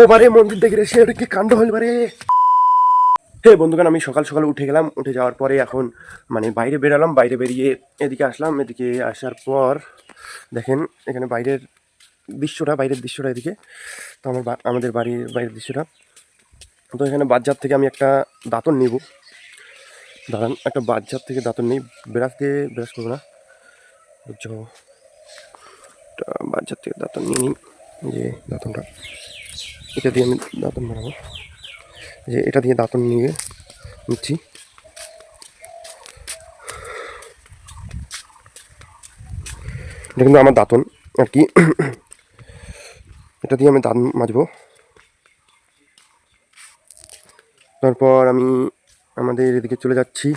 ও বারে, মন্দির দেখে সে ওটা কি কাণ্ড হল বারে? হে বন্ধুগান আমি সকাল সকাল উঠে গেলাম। উঠে যাওয়ার পরে এখন মানে বাইরে বেরালাম, বাইরে বেরিয়ে এদিকে আসলাম। এদিকে আসার পর, দেখেন, এখানে বাইরের দৃশ্যটা বাইরের দৃশ্যটা এদিকে। তো আমার আমাদের বাড়ির বাইরের দৃশ্যটা। তো এখানে বাজার থেকে আমি একটা দাঁতন নিব। দাঁড়ান একটা বাজার থেকে দাঁতন নিই। ব্রাশ দিয়ে ব্রাশ করব না। বুঝছ বাজার থেকে দাঁতন নিয়ে নিই। যে দাঁতনটা। এটা দিয়ে আমি দাঁতন বানাবো। যে এটা দিয়ে দাঁতন নিয়ে নিচ্ছি। এটা কিন্তু আমার দাঁতন আর কি। এটা দিয়ে আমি দাঁত মাজবো। তারপর আমি আমাদের এদিকে চলে যাচ্ছি।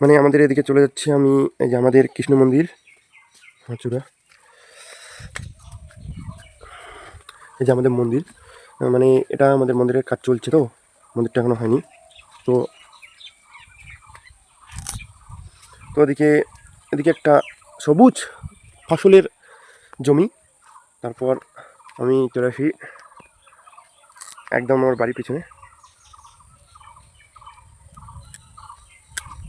মানে আমাদের এদিকে চলে যাচ্ছি আমি, এই যে আমাদের কৃষ্ণ মন্দির চূড়া এই যে আমাদের মন্দির। মানে এটা আমাদের মন্দিরের কাজ চলছে তো, মন্দিরটা এখনও হয়নি। তো তো এদিকে এদিকে একটা সবুজ ফসলের জমি। তারপর আমি চলে আসি একদম আমার বাড়ির পিছনে।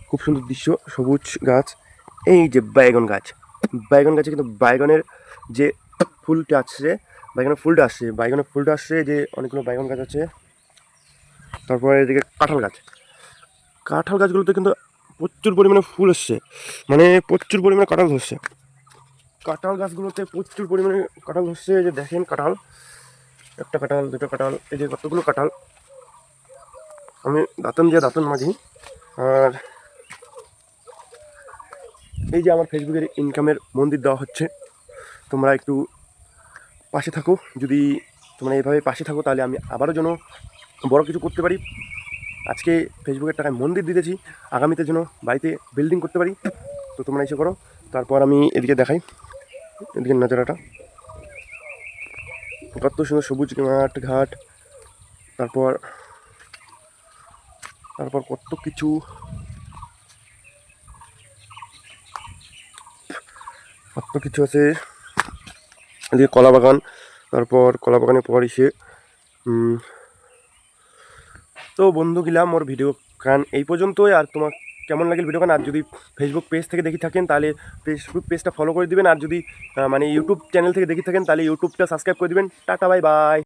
খুব সুন্দর দৃশ্য, সবুজ গাছ। এই যে বাইগন গাছ। বাইগন গাছে কিন্তু বাইগনের যে ফুলটা আসছে বাইগনের ফুলটা আসছে বাইগনের ফুলটা আসছে যে অনেকগুলো বাইগন গাছ আছে। তারপরে এদিকে কাঁঠাল গাছ। কাঁঠাল গাছগুলোতে কিন্তু প্রচুর পরিমাণে ফুল আসছে মানে প্রচুর পরিমাণে কাঁঠাল ধরছে। কাঁঠাল গাছগুলোতে প্রচুর পরিমাণে কাঁঠাল ধরছে যে দেখেন কাঁঠাল। একটা কাঁঠাল, দুটো কাঁঠাল, এই যে কতগুলো কাঁঠাল। আমি দাঁতন দিয়ে দাঁতন মাঝি আর এই যে আমার ফেসবুকের ইনকামের মন্দির দেওয়া হচ্ছে। তোমরা একটু পাশে থাকো। যদি তোমরা এইভাবে পাশে থাকো, তাহলে আমি আবারও যেন বড় কিছু করতে পারি। আজকে ফেসবুকের টাকায় মন্দির দিতেছি। আগামীতে যেন বাড়িতে বিল্ডিং করতে পারি। তো তোমরা এসে করো। তারপর আমি এদিকে দেখাই। এদিকে নজারাটা। কত সুন্দর সবুজ মাঠ, ঘাট। তারপর তারপর কত কিছু। কত কিছু আছে। এদিকে কলা বাগান, তারপর কলা বাগানে পর এসে তো বন্ধু গিলাম ওর ভিডিও গান এই পর্যন্তই। আর তোমার কেমন লাগে ভিডিও গান আর যদি ফেসবুক পেজ থেকে দেখি থাকেন, তাহলে ফেসবুক পেজটা ফলো করে দিবেন। আর যদি মানে ইউটিউব চ্যানেল থেকে দেখি থাকেন, তাহলে ইউটিউবটা সাবস্ক্রাইব করে দিবেন। Tata bye bye